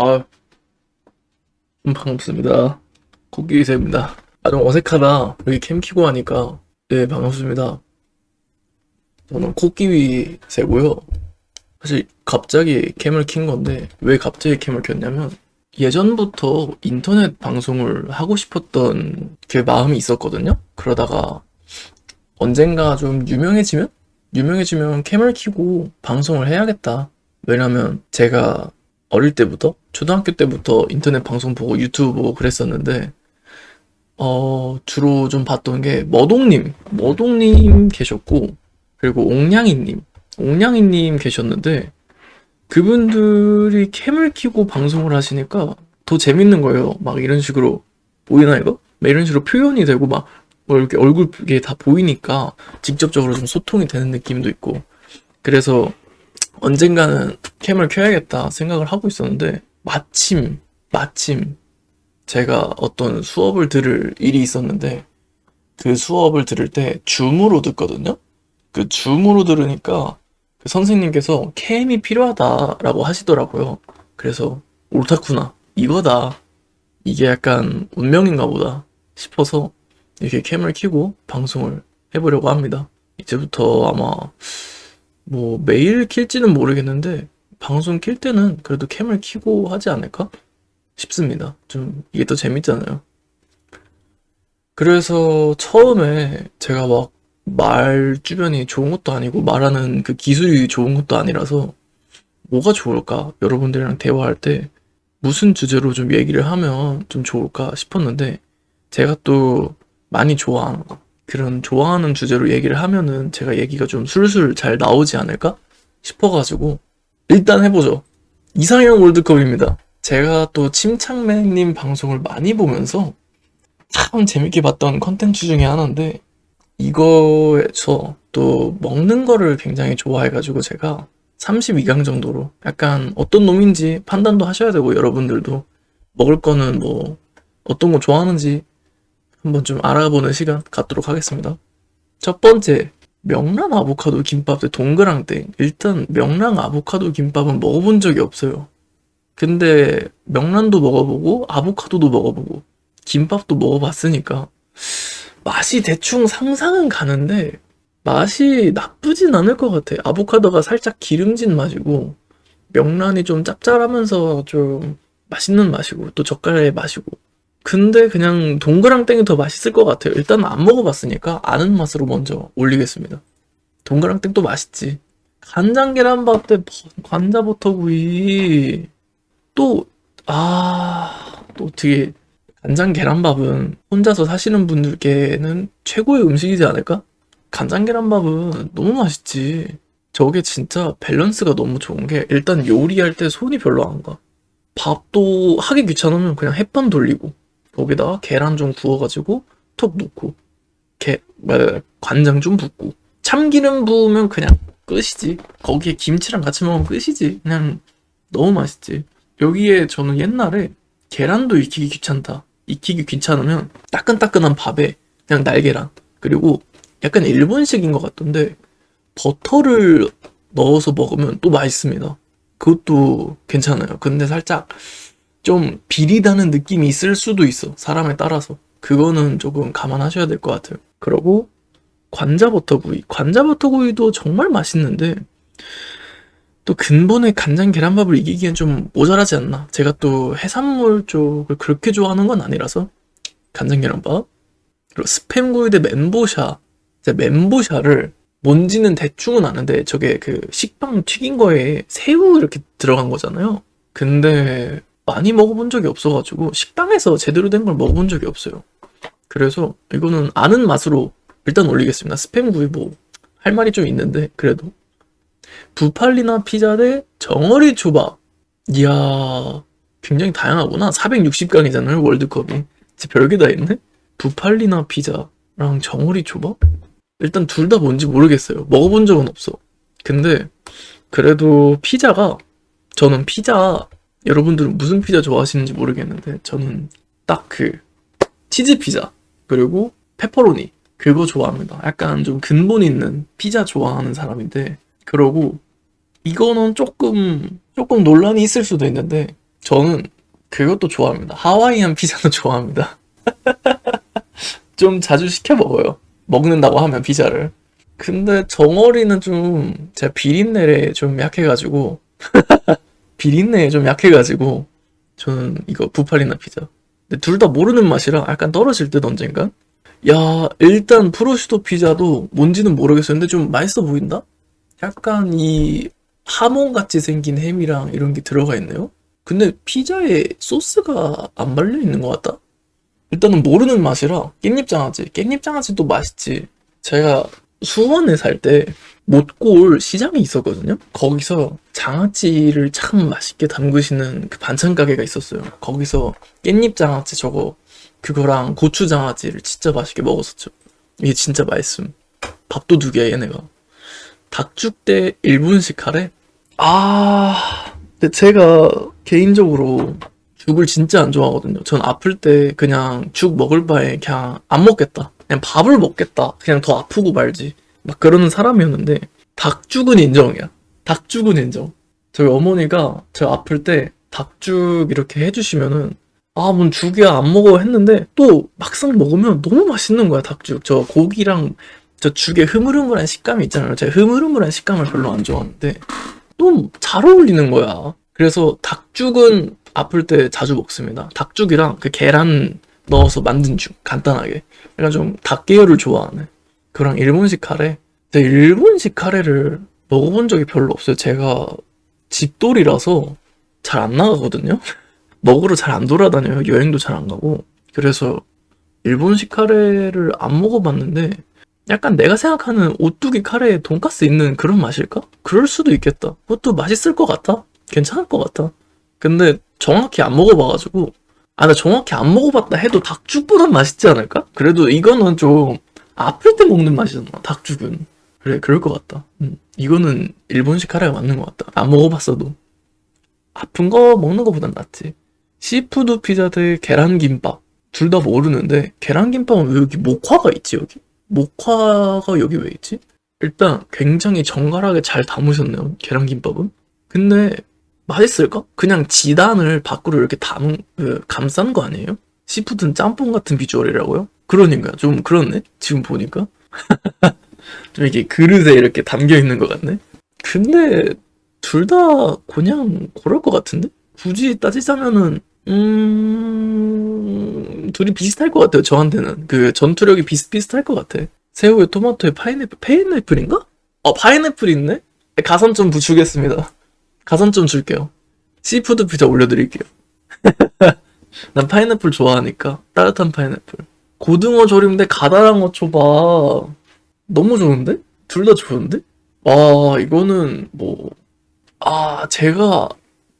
아, 음, 반갑습니다. 코끼리새입니다. 아, 좀 어색하다. 여기 캠 키고 하니까. 네, 반갑습니다. 저는 코끼리새고요. 사실 갑자기 캠을 킨 건데, 왜 갑자기 캠을 켰냐면, 예전부터 인터넷 방송을 하고 싶었던 그 마음이 있었거든요? 그러다가 언젠가 좀 유명해지면? 유명해지면 캠을 키고 방송을 해야겠다. 왜냐면 제가 어릴 때부터? 초등학교 때부터 인터넷 방송 보고 유튜브 보고 그랬었는데 어 주로 좀 봤던 게 머동님 머동님 계셨고 그리고 옥냥이님 옥냥이님 계셨는데 그분들이 캠을 키고 방송을 하시니까 더 재밌는 거예요. 막 이런 식으로 보이나 이거? 막 이런 식으로 표현이 되고 막뭐 이렇게 얼굴 이게 다 보이니까 직접적으로 좀 소통이 되는 느낌도 있고. 그래서 언젠가는 캠을 켜야겠다 생각을 하고 있었는데 마침 마침 제가 어떤 수업을 들을 일이 있었는데 그 수업을 들을 때 줌으로 듣거든요. 그 줌으로 들으니까 그 선생님께서 캠이 필요하다라고 하시더라고요. 그래서 옳다구나 이거다 이게 약간 운명인가 보다 싶어서 이렇게 캠을 켜고 방송을 해보려고 합니다. 이제부터 아마 뭐 매일 킬지는 모르겠는데 방송 킬 때는 그래도 캠을 켜고 하지 않을까 싶습니다. 좀 이게 더 재밌잖아요. 그래서 처음에 제가 막 말 주변이 좋은 것도 아니고 말하는 그 기술이 좋은 것도 아니라서 뭐가 좋을까? 여러분들이랑 대화할 때 무슨 주제로 좀 얘기를 하면 좀 좋을까 싶었는데 제가 또 많이 좋아하는 거 그런 좋아하는 주제로 얘기를 하면은 제가 얘기가 좀 술술 잘 나오지 않을까 싶어가지고 일단 해보죠. 이상형 월드컵입니다. 제가 또 침착맨님 방송을 많이 보면서 참 재밌게 봤던 컨텐츠 중에 하나인데 이거에서 또 먹는 거를 굉장히 좋아해가지고 제가 32강 정도로 약간 어떤 놈인지 판단도 하셔야 되고 여러분들도 먹을 거는 뭐 어떤 거 좋아하는지 한번 좀 알아보는 시간 갖도록 하겠습니다. 첫 번째, 명란 아보카도 김밥 대 동그랑땡. 일단 명란 아보카도 김밥은 먹어본 적이 없어요. 근데 명란도 먹어보고 아보카도도 먹어보고 김밥도 먹어봤으니까 맛이 대충 상상은 가는데 맛이 나쁘진 않을 것 같아. 아보카도가 살짝 기름진 맛이고 명란이 좀 짭짤하면서 좀 맛있는 맛이고 또 젓갈의 맛이고 근데 그냥 동그랑땡이 더 맛있을 것 같아요. 일단 안 먹어봤으니까 아는 맛으로 먼저 올리겠습니다. 동그랑땡도 맛있지. 간장 계란밥 대 버- 관자 버터 구이. 또, 아, 또 어떻게, 간장 계란밥은 혼자서 사시는 분들께는 최고의 음식이지 않을까? 간장 계란밥은 너무 맛있지. 저게 진짜 밸런스가 너무 좋은 게 일단 요리할 때 손이 별로 안 가. 밥도 하기 귀찮으면 그냥 햇반 돌리고 거기다가 계란 좀 구워가지고 톡 넣고 게, 뭐, 관장 좀 붓고. 참기름 부으면 그냥 끝이지. 거기에 김치랑 같이 먹으면 끝이지. 그냥 너무 맛있지. 여기에 저는 옛날에 계란도 익히기 귀찮다. 익히기 귀찮으면 따끈따끈한 밥에 그냥 날계란 그리고 약간 일본식인 것 같던데 버터를 넣어서 먹으면 또 맛있습니다. 그것도 괜찮아요. 근데 살짝 좀 비리다는 느낌이 있을 수도 있어. 사람에 따라서. 그거는 조금 감안하셔야 될 것 같아요. 그리고 관자버터구이. 관자버터구이도 정말 맛있는데 또 근본의 간장 계란밥을 이기기엔 좀 모자라지 않나. 제가 또 해산물 쪽을 그렇게 좋아하는 건 아니라서 간장 계란밥. 그리고 스팸구이 대 멘보샤. 멘보샤를 뭔지는 대충은 아는데 저게 그 식빵 튀긴 거에 새우 이렇게 들어간 거잖아요. 근데 많이 먹어본 적이 없어가지고 식당에서 제대로 된 걸 먹어본 적이 없어요. 그래서 이거는 아는 맛으로 일단 올리겠습니다. 스팸 구이 뭐할 말이 좀 있는데 그래도 부팔리나 피자 대 정어리 초밥. 이야 굉장히 다양하구나. 460강이잖아요 월드컵이. 진짜 별게 다 있네. 부팔리나 피자랑 정어리 초밥? 일단 둘 다 뭔지 모르겠어요. 먹어본 적은 없어. 근데 그래도 피자가 저는 피자 여러분들은 무슨 피자 좋아하시는지 모르겠는데 저는 딱 그 치즈 피자 그리고 페퍼로니 그거 좋아합니다. 약간 좀 근본 있는 피자 좋아하는 사람인데 그러고 이거는 조금 조금 논란이 있을 수도 있는데 저는 그것도 좋아합니다. 하와이안 피자도 좋아합니다. 좀 자주 시켜 먹어요. 먹는다고 하면 피자를. 근데 정어리는 좀 제가 비린내에 좀 약해가지고 비린내에 좀 약해가지고 저는 이거 부팔리나 피자. 근데 둘 다 모르는 맛이라 약간 떨어질 듯 언젠가. 야 일단 프로슈토 피자도 뭔지는 모르겠어요. 근데 좀 맛있어 보인다. 약간 이 하몬 같이 생긴 햄이랑 이런 게 들어가 있네요. 근데 피자에 소스가 안 발려 있는 것 같다. 일단은 모르는 맛이라 깻잎 장아찌, 깻잎 장아찌도 맛있지. 제가 수원에 살 때 못골 시장이 있었거든요. 거기서 장아찌를 참 맛있게 담그시는 그 반찬 가게가 있었어요. 거기서 깻잎 장아찌 저거 그거랑 고추 장아찌를 진짜 맛있게 먹었었죠. 이게 진짜 맛있음. 밥도 두개 얘네가. 닭죽 대 일본식 카레? 아, 근데 제가 개인적으로 죽을 진짜 안 좋아하거든요. 전 아플 때 그냥 죽 먹을 바에 그냥 안 먹겠다. 그냥 밥을 먹겠다. 그냥 더 아프고 말지. 막 그러는 사람이었는데 닭죽은 인정이야. 닭죽은 인정. 저희 어머니가 저 아플 때 닭죽 이렇게 해주시면은 아, 뭔 죽이야 안 먹어 했는데 또 막상 먹으면 너무 맛있는 거야 닭죽. 저 고기랑 저 죽의 흐물흐물한 식감이 있잖아요. 제가 흐물흐물한 식감을 별로 안 좋아하는데 너무 잘 어울리는 거야. 그래서 닭죽은 아플 때 자주 먹습니다. 닭죽이랑 그 계란 넣어서 만든 죽 간단하게. 약간 좀 닭 계열을 좋아하네. 그랑 일본식 카레. 근데 일본식 카레를 먹어본 적이 별로 없어요. 제가 집돌이라서 잘 안 나가거든요. 먹으러 잘 안 돌아다녀요. 여행도 잘 안 가고. 그래서 일본식 카레를 안 먹어봤는데 약간 내가 생각하는 오뚜기 카레에 돈가스 있는 그런 맛일까? 그럴 수도 있겠다. 그것도 맛있을 것 같아. 괜찮을 것 같아. 근데 정확히 안 먹어봐가지고 아 나 정확히 안 먹어봤다 해도 닭죽보단 맛있지 않을까? 그래도 이거는 좀 아플 때 먹는 맛이잖아. 닭죽은. 그래 그럴 것 같다. 음, 이거는 일본식 카레가 맞는 것 같다. 안 먹어봤어도 아픈 거 먹는 거보단 낫지. 시푸드 피자 대 계란김밥 둘 다 모르는데 계란김밥은 왜 여기 목화가 있지 여기? 목화가 여기 왜 있지? 일단 굉장히 정갈하게 잘 담으셨네요 계란김밥은. 근데 맛있을까? 그냥 지단을 밖으로 이렇게 담은 그, 감싼 거 아니에요? 시푸드는 짬뽕 같은 비주얼이라고요? 그러니까 좀 그렇네 지금 보니까 좀 이렇게 그릇에 이렇게 담겨 있는 것 같네. 근데 둘 다 그냥 그럴 것 같은데? 굳이 따지자면은 음 둘이 비슷할 것 같아요 저한테는 그 전투력이 비슷비슷할 것 같아 새우에 토마토에 파인애플 파인애플인가? 어 파인애플 있네? 가산점 주겠습니다 가산점 줄게요 시푸드 피자 올려드릴게요 난 파인애플 좋아하니까 따뜻한 파인애플 고등어 조림 대 가다랑어 초밥 너무 좋은데? 둘 다 좋은데? 아 이거는 뭐 아 제가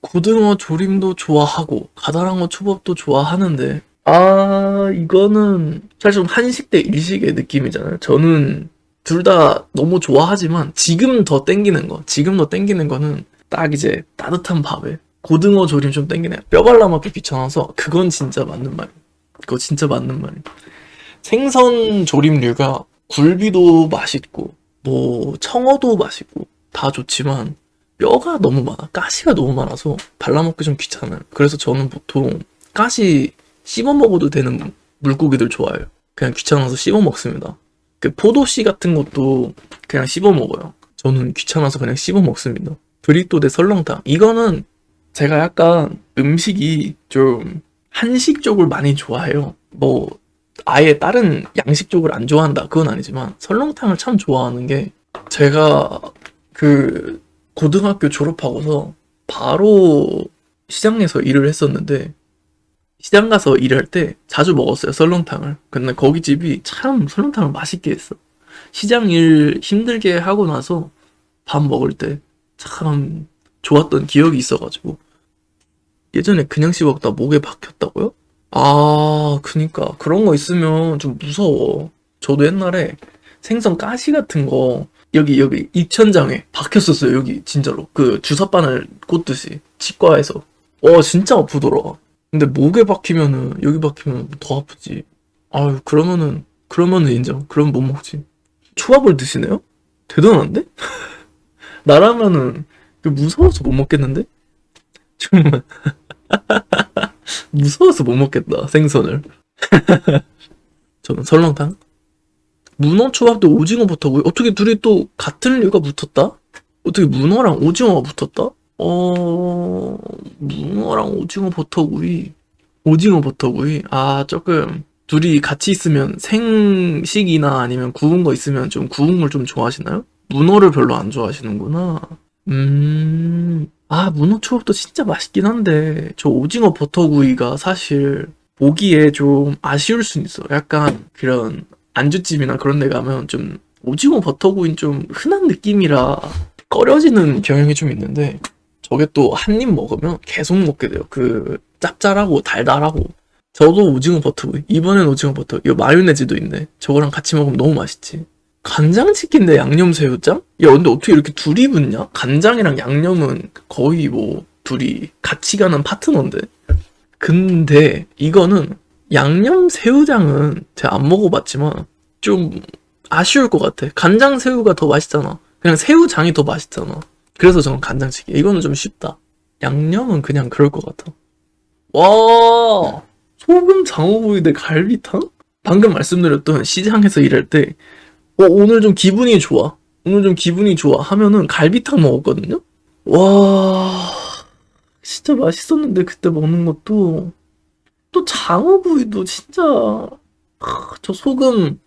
고등어 조림도 좋아하고 가다랑어 초밥도 좋아하는데 아 이거는 사실 좀 한식 대 일식의 느낌이잖아요. 저는 둘 다 너무 좋아하지만 지금 더 땡기는 거, 지금 더 땡기는 거는 딱 이제 따뜻한 밥에 고등어 조림 좀 땡기네. 뼈 발라먹기 귀찮아서 그건 진짜 맞는 말. 그거 진짜 맞는 말이야. 생선 조림류가 굴비도 맛있고 뭐 청어도 맛있고 다 좋지만 뼈가 너무 많아. 가시가 너무 많아서 발라먹기 좀 귀찮아요. 그래서 저는 보통 가시 씹어 먹어도 되는 물고기들 좋아해요. 그냥 귀찮아서 씹어 먹습니다. 그 포도씨 같은 것도 그냥 씹어 먹어요. 저는 귀찮아서 그냥 씹어 먹습니다. 브리또 대 설렁탕. 이거는 제가 약간 음식이 좀 한식 쪽을 많이 좋아해요. 뭐 아예 다른 양식 쪽을 안 좋아한다 그건 아니지만 설렁탕을 참 좋아하는 게 제가 그 고등학교 졸업하고서 바로 시장에서 일을 했었는데 시장 가서 일할 때 자주 먹었어요 설렁탕을 근데 거기 집이 참 설렁탕을 맛있게 했어 시장 일 힘들게 하고 나서 밥 먹을 때 참 좋았던 기억이 있어가지고. 예전에 그냥 씹었다 목에 박혔다고요? 아 그니까. 그런 거 있으면 좀 무서워. 저도 옛날에 생선 가시 같은 거 여기 여기 입천장에 박혔었어요 여기 진짜로. 그 주사바늘 꽂듯이 치과에서. 와 진짜 아프더라. 근데 목에 박히면은 여기 박히면 더 아프지. 아유 그러면은 그러면은 인정. 그럼 못 먹지? 초밥을 드시네요? 대단한데? 나라면은 그 무서워서 못 먹겠는데? 정말 무서워서 못 먹겠다 생선을. 저는 설렁탕. 문어 초밥도 오징어 버터구이. 어떻게 둘이 또 같은 류가 붙었다? 어떻게 문어랑 오징어가 붙었다? 어 문어랑 오징어 버터구이. 오징어 버터구이. 아 조금 둘이 같이 있으면 생식이나 아니면 구운 거 있으면 좀 구운 걸 좀 좋아하시나요? 문어를 별로 안 좋아하시는구나. 음, 아, 문어 초밥도 진짜 맛있긴 한데, 저 오징어 버터구이가 사실 보기에 좀 아쉬울 순 있어. 약간 그런 안주집이나 그런 데 가면 좀 오징어 버터구이는 좀 흔한 느낌이라 꺼려지는 경향이 좀 있는데, 저게 또 한 입 먹으면 계속 먹게 돼요. 그 짭짤하고 달달하고. 저도 오징어 버터구이. 이번엔 오징어 버터. 이거 마요네즈도 있네. 저거랑 같이 먹으면 너무 맛있지. 간장치킨 대 양념 새우장? 야, 근데 어떻게 이렇게 둘이 붙냐? 간장이랑 양념은 거의 뭐 둘이 같이 가는 파트너인데. 근데 이거는 양념 새우장은 제가 안 먹어봤지만 좀 아쉬울 것 같아. 간장 새우가 더 맛있잖아. 그냥 새우장이 더 맛있잖아. 그래서 저는 간장치킨. 이거는 좀 쉽다. 양념은 그냥 그럴 것 같아. 와, 소금 장어구이 대 갈비탕? 방금 말씀드렸던 시장에서 일할 때 어, 오늘 좀 기분이 좋아. 오늘 좀 기분이 좋아. 하면은 갈비탕 먹었거든요? 와, 진짜 맛있었는데, 그때 먹는 것도. 또 장어구이도 진짜, 아, 저 소금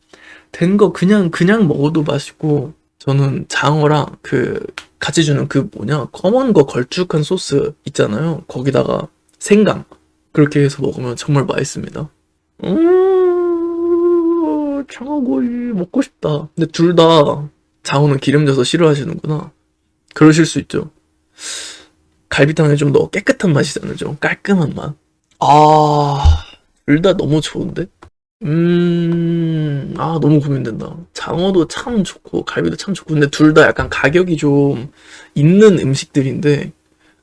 된 거 그냥, 그냥 먹어도 맛있고, 저는 장어랑 그, 같이 주는 그 뭐냐, 검은 거 걸쭉한 소스 있잖아요. 거기다가 생강. 그렇게 해서 먹으면 정말 맛있습니다. 음, 장어구이 먹고 싶다. 근데 둘 다 장어는 기름져서 싫어하시는구나. 그러실 수 있죠. 갈비탕은 좀더 깨끗한 맛이잖아요. 좀 깔끔한 맛. 아, 둘 다 너무 좋은데? 음, 아, 너무 고민된다. 장어도 참 좋고, 갈비도 참 좋고, 근데 둘 다 약간 가격이 좀 있는 음식들인데,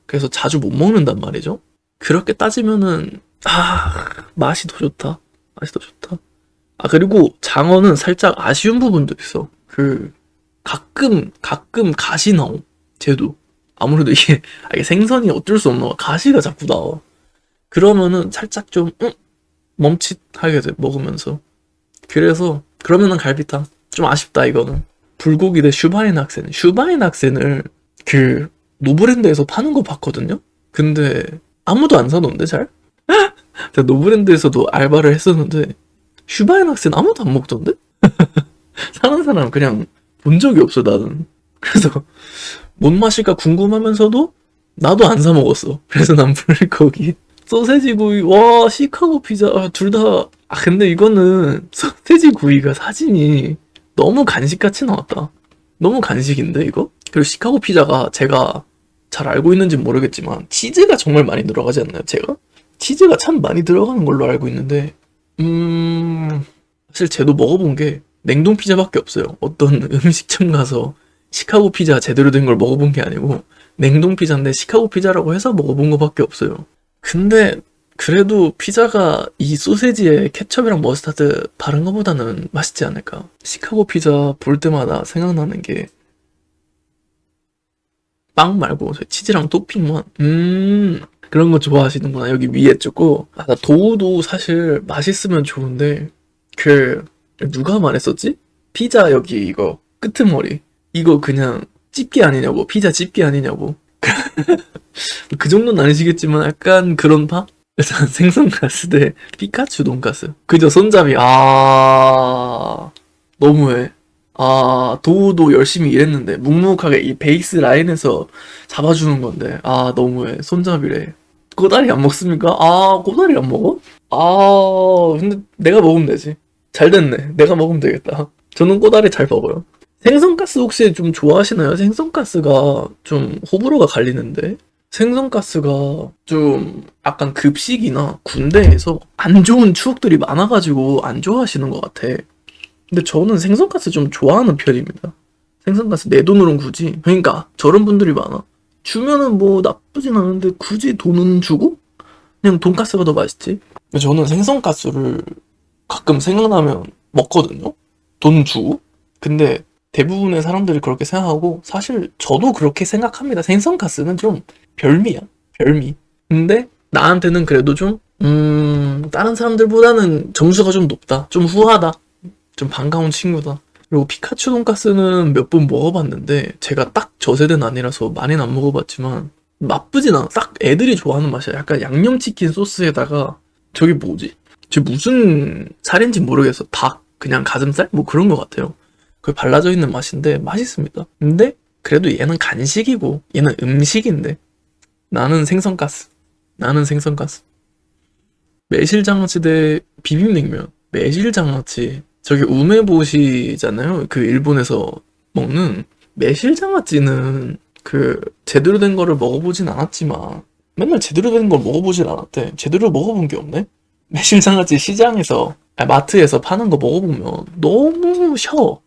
그래서 자주 못 먹는단 말이죠. 그렇게 따지면은, 아, 맛이 더 좋다. 맛이 더 좋다. 아, 그리고 장어는 살짝 아쉬운 부분도 있어. 그, 가끔, 가끔 가시 나옴. 쟤도. 아무래도 이게, 아, 이게 생선이 어쩔 수 없나 봐. 가시가 자꾸 나와. 그러면은 살짝 좀, 응? 멈칫하게 돼, 먹으면서. 그래서, 그러면은 갈비탕. 좀 아쉽다, 이거는. 불고기 대 슈바인 학생. 슈바인 학생을 그, 노브랜드에서 파는 거 봤거든요? 근데, 아무도 안 사던데, 잘? 노브랜드에서도 알바를 했었는데, 슈바인 학생 아무도 안 먹던데? 사는 사람 그냥 본 적이 없어, 나는. 그래서, 뭔 맛일까 궁금하면서도, 나도 안 사 먹었어. 그래서 난 불고기. 소세지 구이, 와, 시카고 피자, 아, 둘 다, 아, 근데 이거는, 소세지 구이가 사진이 너무 간식같이 나왔다. 너무 간식인데, 이거? 그리고 시카고 피자가 제가 잘 알고 있는지 모르겠지만, 치즈가 정말 많이 들어가지 않나요, 제가? 치즈가 참 많이 들어가는 걸로 알고 있는데, 음, 사실 쟤도 먹어본 게 냉동 피자밖에 없어요. 어떤 음식점 가서 시카고 피자 제대로 된 걸 먹어본 게 아니고, 냉동 피자인데 시카고 피자라고 해서 먹어본 거밖에 없어요. 근데 그래도 피자가 이 소세지에 케첩이랑 머스타드 바른 거보다는 맛있지 않을까? 시카고 피자 볼 때마다 생각나는 게 빵 말고 저 치즈랑 토핑만 음 그런 거 좋아하시는구나 여기 위에 찍고 아, 나 도우도 사실 맛있으면 좋은데 그 누가 말했었지? 피자 여기 이거 끄트머리 이거 그냥 집게 아니냐고 피자 집게 아니냐고 그 정도는 아니시겠지만 약간 그런 파? 일단 생선 가스 대 피카츄 돈가스. 그저 손잡이. 아 너무해. 아 도우도 열심히 일했는데 묵묵하게 이 베이스 라인에서 잡아주는 건데 아 너무해. 손잡이래. 꼬다리 안 먹습니까? 아 꼬다리 안 먹어? 아 근데 내가 먹으면 되지. 잘 됐네. 내가 먹으면 되겠다. 저는 꼬다리 잘 먹어요. 생선가스 혹시 좀 좋아하시나요? 생선가스가 좀 호불호가 갈리는데 생선가스가 좀 약간 급식이나 군대에서 안 좋은 추억들이 많아가지고 안 좋아하시는 것 같아. 근데 저는 생선가스 좀 좋아하는 편입니다. 생선가스 내 돈으로는 굳이. 그러니까 저런 분들이 많아. 주면은 뭐 나쁘진 않은데 굳이 돈은 주고 그냥 돈가스가 더 맛있지. 저는 생선가스를 가끔 생각나면 먹거든요. 돈 주고. 근데 대부분의 사람들이 그렇게 생각하고 사실 저도 그렇게 생각합니다. 생선가스는 좀 별미야. 별미. 근데 나한테는 그래도 좀, 음, 다른 사람들보다는 점수가 좀 높다. 좀 후하다. 좀 반가운 친구다. 그리고 피카츄 돈까스는 몇 번 먹어봤는데, 제가 딱 저 세대는 아니라서 많이는 안 먹어봤지만, 나쁘진 않아. 딱 애들이 좋아하는 맛이야. 약간 양념치킨 소스에다가, 저게 뭐지? 저 무슨 살인지 모르겠어. 닭, 그냥 가슴살? 뭐 그런 것 같아요. 그게 발라져 있는 맛인데, 맛있습니다. 근데, 그래도 얘는 간식이고, 얘는 음식인데, 나는 생선가스. 나는 생선가스. 매실장아찌 대 비빔냉면. 매실장아찌. 저게 우메보시잖아요. 그 일본에서 먹는 매실장아찌는 그 제대로 된 거를 먹어보진 않았지만 맨날 제대로 된 걸 먹어보진 않았대. 제대로 먹어본 게 없네. 매실장아찌 시장에서 아니, 마트에서 파는 거 먹어보면 너무 셔.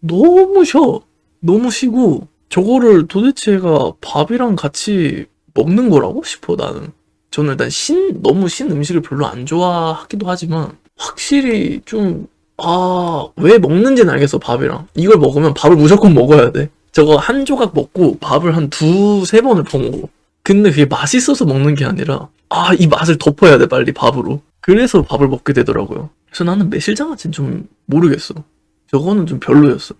너무 셔. 너무 시고 저거를 도대체가 밥이랑 같이 먹는 거라고 싶어 나는. 저는 일단 신 너무 신 음식을 별로 안 좋아하기도 하지만 확실히 좀 아, 왜 먹는지는 알겠어, 밥이랑. 이걸 먹으면 밥을 무조건 먹어야 돼. 저거 한 조각 먹고 밥을 한 두, 세 번을 더 먹어. 근데 그게 맛있어서 먹는 게 아니라, 아, 이 맛을 덮어야 돼, 빨리 밥으로. 그래서 밥을 먹게 되더라고요. 그래서 나는 매실장아찌는 좀 모르겠어. 저거는 좀 별로였어.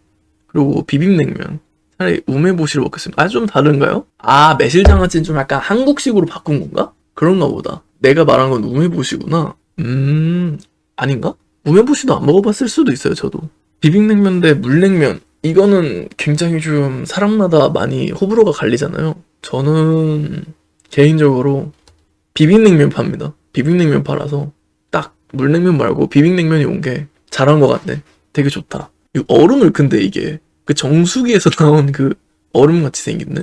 그리고 비빔냉면. 차라리 우메보시를 먹겠습니다. 아, 좀 다른가요? 아, 매실장아찌는 좀 약간 한국식으로 바꾼 건가? 그런가 보다. 내가 말한 건 우메보시구나. 음, 아닌가? 우메보시도 안 먹어봤을 수도 있어요, 저도. 비빔냉면 대 물냉면. 이거는 굉장히 좀 사람마다 많이 호불호가 갈리잖아요. 저는 개인적으로 비빔냉면 팝니다. 비빔냉면 팔아서 딱 물냉면 말고 비빔냉면이 온 게 잘한 것 같네. 되게 좋다. 이 얼음을 근데 이게 그 정수기에서 나온 그 얼음 같이 생겼네.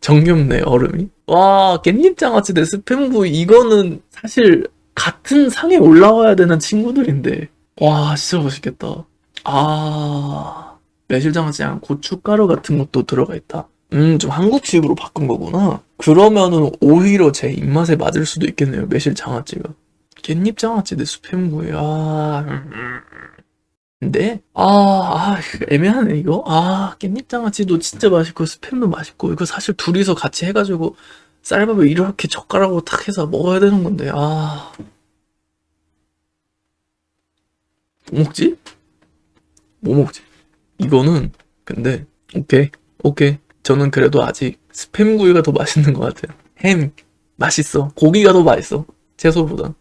정겹네 얼음이. 와 깻잎장아찌 대 스팸구 이거는 사실 같은 상에 올라와야 되는 친구들인데 와 진짜 맛있겠다. 아 매실장아찌랑 고춧가루 같은 것도 들어가 있다. 음 좀 한국식으로 바꾼 거구나. 그러면은 오히려 제 입맛에 맞을 수도 있겠네요 매실장아찌가. 깻잎장아찌 대 스팸구이 아 음. 근데 아, 아 애매하네 이거 아 깻잎장아찌도 진짜 맛있고 스팸도 맛있고 이거 사실 둘이서 같이 해가지고 쌀밥을 이렇게 젓가락으로 탁 해서 먹어야 되는 건데 아 뭐 먹지? 뭐 먹지? 이거는 근데 오케이 오케이 저는 그래도 아직 스팸 구이가 더 맛있는 것 같아요 햄 맛있어 고기가 더 맛있어 채소보다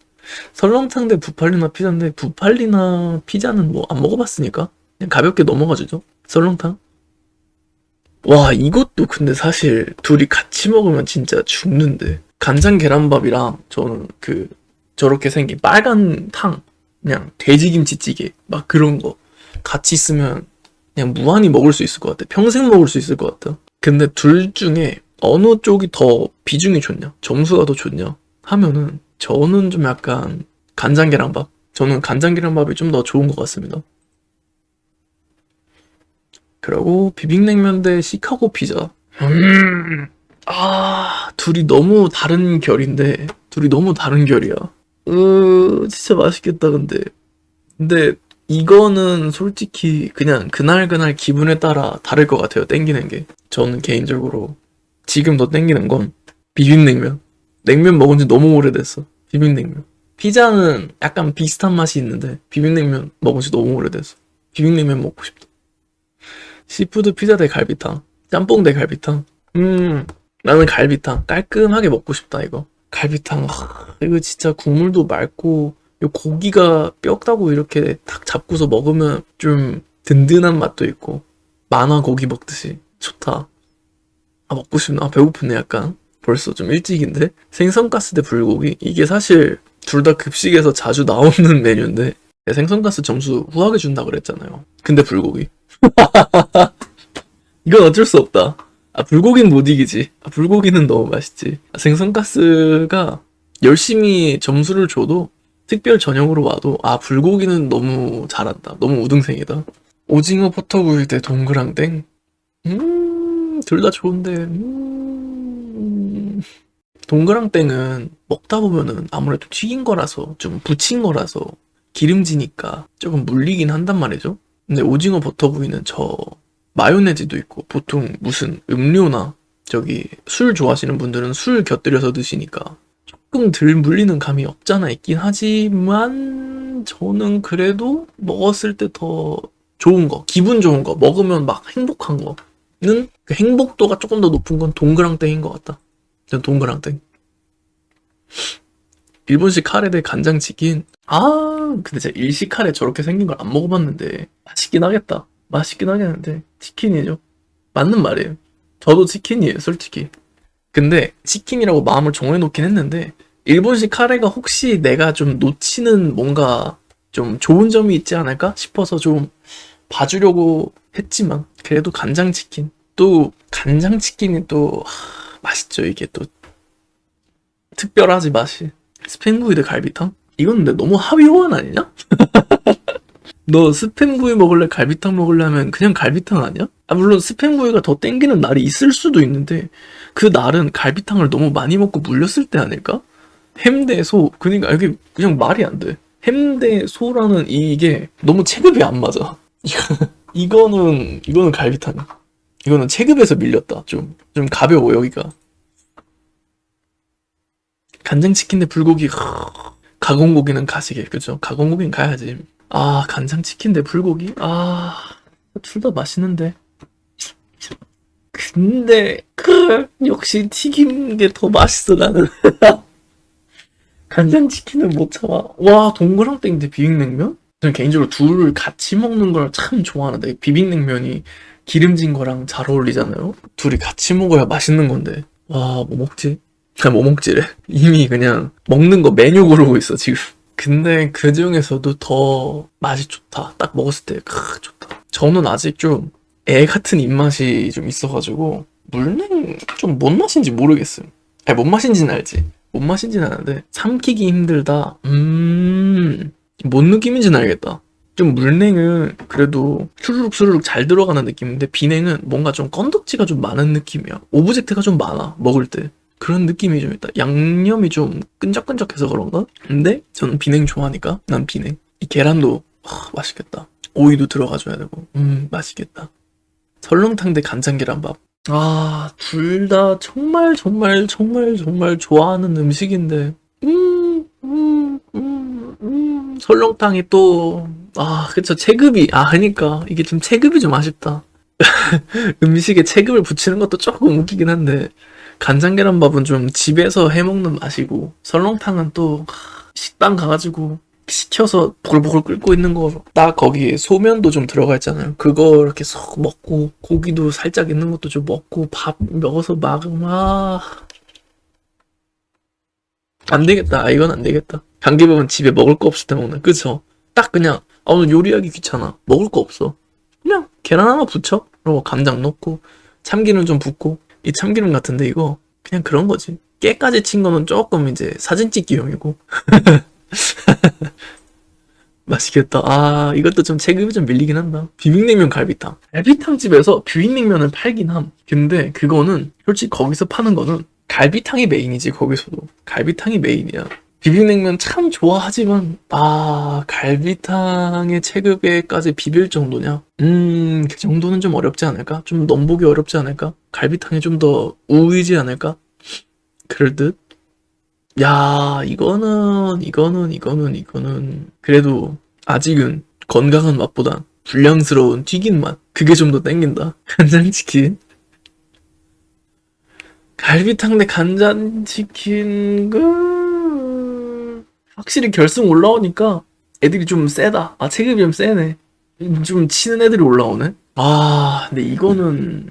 설렁탕 대 부팔리나 피자인데 부팔리나 피자는 뭐 안 먹어봤으니까 그냥 가볍게 넘어가 주죠. 설렁탕. 와 이것도 근데 사실 둘이 같이 먹으면 진짜 죽는데 간장 계란밥이랑 저는 그 저렇게 생긴 빨간 탕 그냥 돼지김치찌개 막 그런 거 같이 있으면 그냥 무한히 먹을 수 있을 것 같아. 평생 먹을 수 있을 것 같아. 근데 둘 중에 어느 쪽이 더 비중이 좋냐, 점수가 더 좋냐 하면은 저는 좀 약간 간장 계란밥. 저는 간장 계란밥이 좀 더 좋은 것 같습니다. 그리고 비빔냉면 대 시카고 피자. 음, 아, 둘이 너무 다른 결인데, 둘이 너무 다른 결이야. 으, 진짜 맛있겠다, 근데. 근데 이거는 솔직히 그냥 그날그날 기분에 따라 다를 것 같아요, 땡기는 게. 저는 개인적으로 지금 더 땡기는 건 비빔냉면. 냉면 먹은 지 너무 오래됐어. 비빔냉면. 피자는 약간 비슷한 맛이 있는데 비빔냉면 먹은 지 너무 오래됐어. 비빔냉면 먹고 싶다. 시푸드 피자 대 갈비탕. 짬뽕 대 갈비탕. 음, 나는 갈비탕. 깔끔하게 먹고 싶다, 이거. 갈비탕. 하, 이거 진짜 국물도 맑고, 이 고기가 뼈 따고 이렇게 탁 잡고서 먹으면 좀 든든한 맛도 있고, 만화 고기 먹듯이 좋다. 아, 먹고 싶나? 아, 배고프네, 약간. 벌써 좀 일찍인데? 생선가스 대 불고기? 이게 사실 둘 다 급식에서 자주 나오는 메뉴인데 생선가스 점수 후하게 준다 그랬잖아요. 근데 불고기. 이건 어쩔 수 없다. 아, 불고기는 못 이기지. 아, 불고기는 너무 맛있지. 아, 생선가스가 열심히 점수를 줘도 특별 전형으로 와도 아, 불고기는 너무 잘한다. 너무 우등생이다. 오징어 버터구이 대 동그랑땡? 음, 둘 다 좋은데, 음. 동그랑땡은 먹다 보면은 아무래도 튀긴 거라서 좀 부친 거라서 기름지니까 조금 물리긴 한단 말이죠. 근데 오징어 버터구이는 저 마요네즈도 있고 보통 무슨 음료나 저기 술 좋아하시는 분들은 술 곁들여서 드시니까 조금 덜 물리는 감이 없잖아 있긴 하지만 저는 그래도 먹었을 때 더 좋은 거, 기분 좋은 거, 먹으면 막 행복한 거는 그 행복도가 조금 더 높은 건 동그랑땡인 것 같다. 전 동그랑땡. 일본식 카레 대 간장치킨. 아, 근데 제가 일식 카레 저렇게 생긴 걸 안 먹어봤는데 맛있긴 하겠다. 맛있긴 하겠는데 치킨이죠. 맞는 말이에요. 저도 치킨이에요, 솔직히. 근데 치킨이라고 마음을 정해놓긴 했는데 일본식 카레가 혹시 내가 좀 놓치는 뭔가 좀 좋은 점이 있지 않을까 싶어서 좀 봐주려고 했지만 그래도 간장치킨 또 간장치킨이 또 하, 맛있죠 이게 또 특별하지 맛이 스팸구이 대 갈비탕? 이건 근데 너무 합의 호환 아니냐? 너 스팸구이 먹을래 갈비탕 먹을래 하면 그냥 갈비탕 아니야? 아 물론 스팸구이가 더 땡기는 날이 있을 수도 있는데 그 날은 갈비탕을 너무 많이 먹고 물렸을 때 아닐까? 햄 대 소 그러니까 이게 그냥 말이 안 돼. 햄 대 소라는 이게 너무 체급이 안 맞아. 이거- 이거는 이거는 갈비탕. 이거는 체급에서 밀렸다. 좀 좀 가벼워 여기가. 간장치킨 대 불고기. 하, 가공고기는 가시게 그죠? 가공고기는 가야지. 아 간장치킨 대 불고기. 아둘 다 맛있는데. 근데 그 역시 튀긴 게 더 맛있어 나는. 간장치킨은 못 참아. 와 동그랑땡 대 비빔냉면? 저는 개인적으로 둘을 같이 먹는 걸 참 좋아하는데 비빔냉면이 기름진 거랑 잘 어울리잖아요. 둘이 같이 먹어야 맛있는 건데. 와 뭐 먹지? 그냥 뭐 먹지래. 이미 그냥 먹는 거 메뉴 고르고 있어 지금. 근데 그 중에서도 더 맛이 좋다. 딱 먹었을 때 크, 좋다. 저는 아직 좀 애 같은 입맛이 좀 있어가지고 물냉 좀 뭔 맛인지 모르겠어요. 아니 뭔 맛인지는 알지. 뭔 맛인지는 아는데 삼키기 힘들다. 음, 뭔 느낌인지는 알겠다. 좀 물냉은 그래도 수르륵 수르륵 잘 들어가는 느낌인데 비냉은 뭔가 좀 건덕지가 좀 많은 느낌이야. 오브젝트가 좀 많아 먹을 때. 그런 느낌이 좀 있다. 양념이 좀 끈적끈적해서 그런가? 근데 저는 비냉 좋아하니까 난 비냉. 이 계란도 하, 맛있겠다. 오이도 들어가줘야 되고. 음 맛있겠다. 설렁탕 대 간장 계란밥. 아, 둘 다 정말 정말 정말 정말 좋아하는 음식인데. 음, 음, 음, 음. 설렁탕이 또 아, 그쵸. 체급이 아, 그러니까 이게 좀 체급이 좀 아쉽다. 음식에 체급을 붙이는 것도 조금 웃기긴 한데 간장 계란밥은 좀 집에서 해 먹는 맛이고 설렁탕은 또 하, 식당 가가지고 시켜서 보글보글 끓고 있는 거 딱 거기에 소면도 좀 들어가 있잖아요. 그거 이렇게 쏙 먹고 고기도 살짝 있는 것도 좀 먹고 밥 먹어서 막막 안 되겠다. 아, 이건 안 되겠다. 감기밥은 집에 먹을 거 없을 때 먹는. 그쵸? 딱 그냥 아 오늘 요리하기 귀찮아. 먹을 거 없어. 그냥 계란 하나 부쳐. 그리고 간장 넣고 참기름 좀 붓고 이 참기름 같은데 이거 그냥 그런 거지. 깨까지 친 거는 조금 이제 사진 찍기용이고 맛있겠다. 아, 이것도 좀 체급이 좀 밀리긴 한다. 비빔냉면 갈비탕. 갈비탕 집에서 비빔냉면을 팔긴 함. 근데 그거는 솔직히 거기서 파는 거는 갈비탕이 메인이지 거기서도. 갈비탕이 메인이야. 비빔냉면 참 좋아하지만 아 갈비탕의 체급에까지 비빌 정도냐? 음, 그 정도는 좀 어렵지 않을까? 좀 넘보기 어렵지 않을까? 갈비탕이 좀 더 우위지 않을까? 그럴 듯. 야, 이거는, 이거는, 이거는, 이거는, 그래도 아직은 건강한 맛보단 불량스러운 튀긴 맛. 그게 좀 더 땡긴다. 간장치킨. 갈비탕 대 간장치킨, 그, 확실히 결승 올라오니까 애들이 좀 세다. 아, 체급이 좀 세네. 좀 치는 애들이 올라오네. 아, 근데 이거는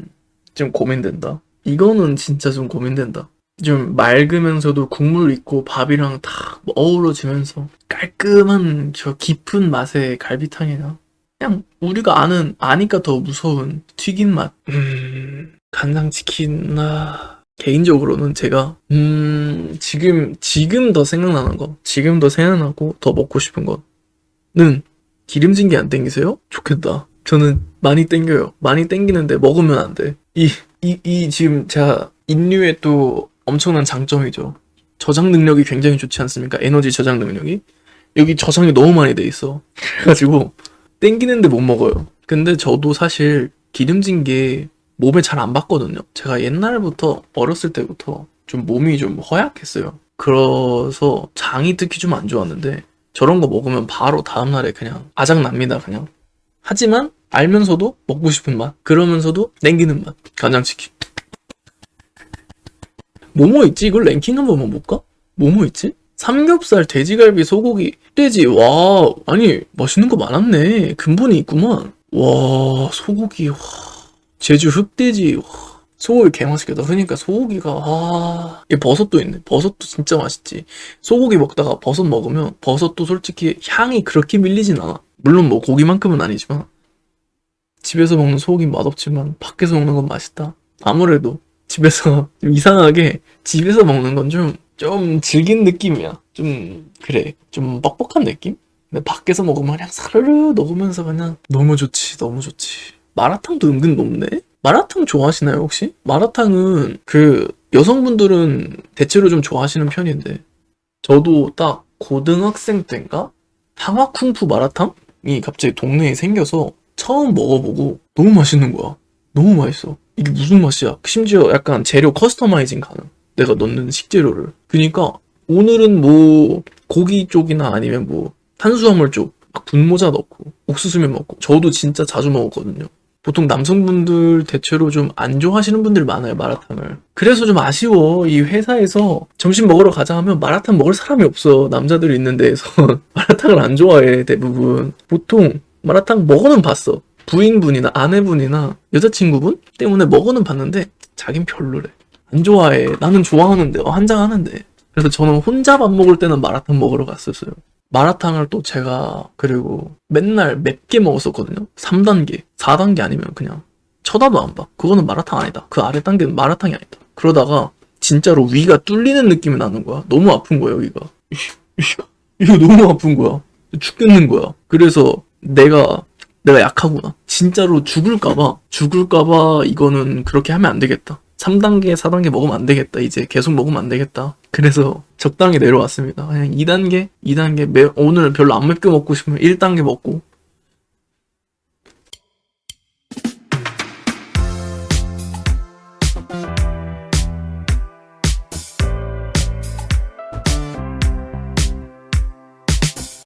좀 고민된다. 이거는 진짜 좀 고민된다. 좀 맑으면서도 국물 있고 밥이랑 다 어우러지면서 깔끔한 저 깊은 맛의 갈비탕이나 그냥 우리가 아는 아니까 더 무서운 튀긴 맛. 음, 간장치킨 아 개인적으로는 제가 음 지금 지금 더 생각나는 거 지금 더 생각나고 더 먹고 싶은 거는 기름진 게 안 땡기세요? 좋겠다. 저는 많이 땡겨요. 많이 땡기는데 먹으면 안 돼. 이, 이, 이 지금 제가 인류의 또 엄청난 장점이죠. 저장 능력이 굉장히 좋지 않습니까? 에너지 저장 능력이. 여기 저장이 너무 많이 돼 있어. 그래가지고 땡기는데 못 먹어요. 근데 저도 사실 기름진 게 몸에 잘 안 받거든요. 제가 옛날부터 어렸을 때부터 좀 몸이 좀 허약했어요. 그래서 장이 특히 좀 안 좋았는데 저런 거 먹으면 바로 다음날에 그냥 아작납니다, 그냥. 하지만 알면서도 먹고 싶은 맛, 그러면서도 땡기는 맛. 간장치킨. 뭐뭐 있지? 이걸 랭킹 한 번 만 볼까? 뭐뭐 있지? 삼겹살, 돼지갈비, 소고기, 흑돼지. 와, 아니 맛있는 거 많았네. 근본이 있구만. 와, 소고기. 와. 제주 흑돼지. 와. 소고기 개맛있겠다. 그러니까 소고기가 와, 이 버섯도 있네. 버섯도 진짜 맛있지. 소고기 먹다가 버섯 먹으면 버섯도 솔직히 향이 그렇게 밀리진 않아. 물론 뭐 고기만큼은 아니지만 집에서 먹는 소고기 맛없지만 밖에서 먹는 건 맛있다. 아무래도 집에서 좀 이상하게 집에서 먹는 건 좀좀 질긴 느낌이야. 좀 그래 좀 뻑뻑한 느낌? 근데 밖에서 먹으면 그냥 사르르 녹으면서 그냥 너무 좋지 너무 좋지. 마라탕도 은근 높네. 마라탕 좋아하시나요 혹시? 마라탕은 그 여성분들은 대체로 좀 좋아하시는 편인데 저도 딱 고등학생 때인가 항아쿵푸 마라탕이 갑자기 동네에 생겨서 처음 먹어보고 너무 맛있는 거야. 너무 맛있어. 이게 무슨 맛이야? 심지어 약간 재료 커스터마이징 가능. 내가 넣는 식재료를. 그니까 오늘은 뭐 고기 쪽이나 아니면 뭐 탄수화물 쪽막 분모자 넣고 옥수수면 먹고 저도 진짜 자주 먹었거든요. 보통 남성분들 대체로 좀 안 좋아하시는 분들 많아요 마라탕을. 그래서 좀 아쉬워 이 회사에서 점심 먹으러 가자 하면 마라탕 먹을 사람이 없어 남자들이 있는 데에서 마라탕을 안 좋아해 대부분. 보통 마라탕 먹어는 봤어. 부인분이나 아내분이나 여자친구분 때문에 먹어는 봤는데 자긴 별로래. 안 좋아해. 나는 좋아하는데 어, 한장 하는데. 그래서 저는 혼자 밥 먹을 때는 마라탕 먹으러 갔었어요. 마라탕을 또 제가 그리고 맨날 맵게 먹었었거든요. 3단계, 4단계 아니면 그냥 쳐다도 안 봐. 그거는 마라탕 아니다. 그 아래 단계는 마라탕이 아니다. 그러다가 진짜로 위가 뚫리는 느낌이 나는 거야. 너무 아픈 거야, 여기가. 이거 너무 아픈 거야. 죽겠는 거야. 그래서 내가 내가 약하구나. 진짜로 죽을까봐, 죽을까봐 이거는 그렇게 하면 안 되겠다. 3단계, 4단계 먹으면 안 되겠다. 이제 계속 먹으면 안 되겠다. 그래서 적당히 내려왔습니다. 그냥 2단계, 2단계, 매, 오늘 별로 안 맵게 먹고 싶으면 1단계 먹고.